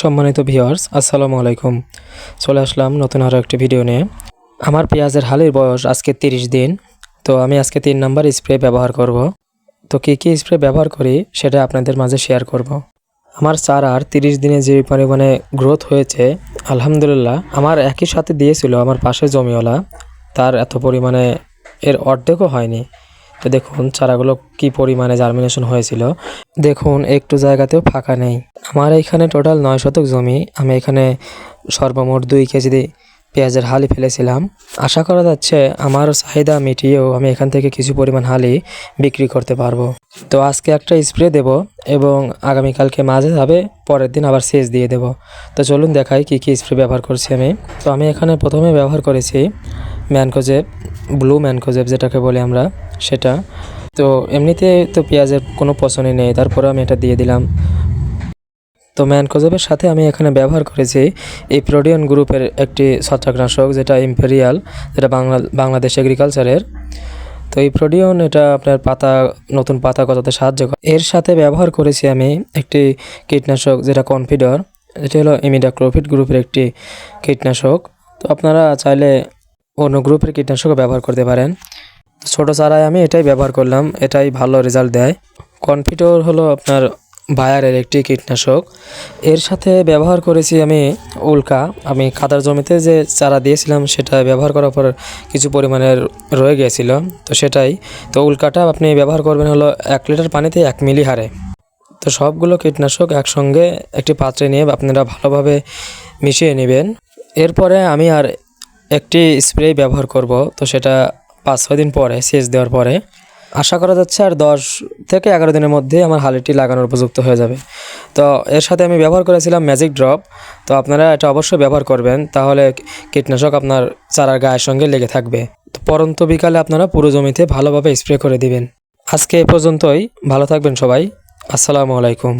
সম্মানিত ভিউয়ার্স, আসসালামু আলাইকুম। চলে আসলাম নতুন আরও একটি ভিডিও নিয়ে। আমার পেঁয়াজের হালের বয়স আজকে তিরিশ দিন, তো আমি আজকে তিন নাম্বার স্প্রে ব্যবহার করব। তো কী কী স্প্রে ব্যবহার করি সেটা আপনাদের মাঝে শেয়ার করব। আমার চারার তিরিশ দিনে যে পরিমাণে গ্রোথ হয়েছে, আলহামদুলিল্লাহ, আমার একই সাথে দিয়েছিল আমার পাশে জমিওয়ালা, তার এত পরিমাণে এর অর্ধেকও হয়নি। তো দেখুন চারাগুলো কি পরিমাণে জার্মিনেশন হয়েছিল। দেখুন, একটু জায়গাতেও ফাঁকা নেই। আমার এইখানে টোটাল নয় শতক জমি। আমি এখানে সর্বমোট দুই কেজি পেঁয়াজের হালি ফেলেছিলাম। আশা করা যাচ্ছে আমার চাহিদা মিটিয়েও আমি এখান থেকে কিছু পরিমাণ হালি বিক্রি করতে পারব। তো আজকে একটা স্প্রে দেব এবং আগামীকালকে মাঝে যাবে পরের দিন আবার সেচ দিয়ে দেব। তো চলুন দেখাই কী কী স্প্রে ব্যবহার করছি আমি। তো আমি এখানে প্রথমে ব্যবহার করেছি ম্যানকোজেব, ব্লু ম্যানকোজেব যেটাকে বলি আমরা। সেটা। তো এমনিতে তো পেঁয়াজের কোনো পছন্দই নেই, তারপরে আমি এটা দিয়ে দিলাম। তো ম্যানকোজেবের সাথে আমি এখানে ব্যবহার করেছি এই প্রোডিয়ন গ্রুপের একটি ছত্রাকনাশক, যেটা ইম্পেরিয়াল, যেটা বাংলা, বাংলাদেশ এগ্রিকালচারের। তো এই প্রোডিয়ন এটা আপনার পাতা, নতুন পাতা গজাতে সাহায্য করে। এর সাথে ব্যবহার করেছি আমি একটি কীটনাশক, যেটা কনফিডর, এটি হলো ইমিডাক্লোফিড গ্রুপের একটি কীটনাশক। তো আপনারা চাইলে অন্য গ্রুপের কীটনাশকও ব্যবহার করতে পারেন। ছোটো চারায় আমি এটাই ব্যবহার করলাম, এটাই ভালো রেজাল্ট দেয়। কনফিডর হলো আপনার বায়ারের একটি কীটনাশক। এর সাথে ব্যবহার করেছি আমি উল্কা। আমি কাদার জমিতে যে চারা দিয়েছিলাম, সেটা ব্যবহার করার পর কিছু পরিমাণের রয়ে গিয়েছিল, তো সেটাই। তো উল্কাটা আপনি ব্যবহার করবেন হলো এক লিটার পানিতে এক মিলি হারে। তো সবগুলো কীটনাশক একসঙ্গে একটি পাত্রে নিয়ে আপনারা ভালোভাবে মিশিয়ে নেবেন। এরপরে আমি আর একটি স্প্রে ব্যবহার করব, তো সেটা পাঁচ ছয় দিন পরে সেচ দেওয়ার পরে, আশা করা যাচ্ছে আর দশ থেকে এগারো দিনের মধ্যে আমার হালিটি লাগানোর উপযুক্ত হয়ে যাবে। তো এর সাথে আমি ব্যবহার করেছিলাম ম্যাজিক ড্রপ তো আপনারা এটা অবশ্যই ব্যবহার করবেন, তাহলে কীটনাশক আপনার চারার গায়ের সঙ্গে লেগে থাকবে। তো পরন্ত বিকালে আপনারা পুরো জমিতে ভালোভাবে স্প্রে করে দিবেন। আজকে এ পর্যন্তই, ভালো থাকবেন সবাই। আসসালামু আলাইকুম।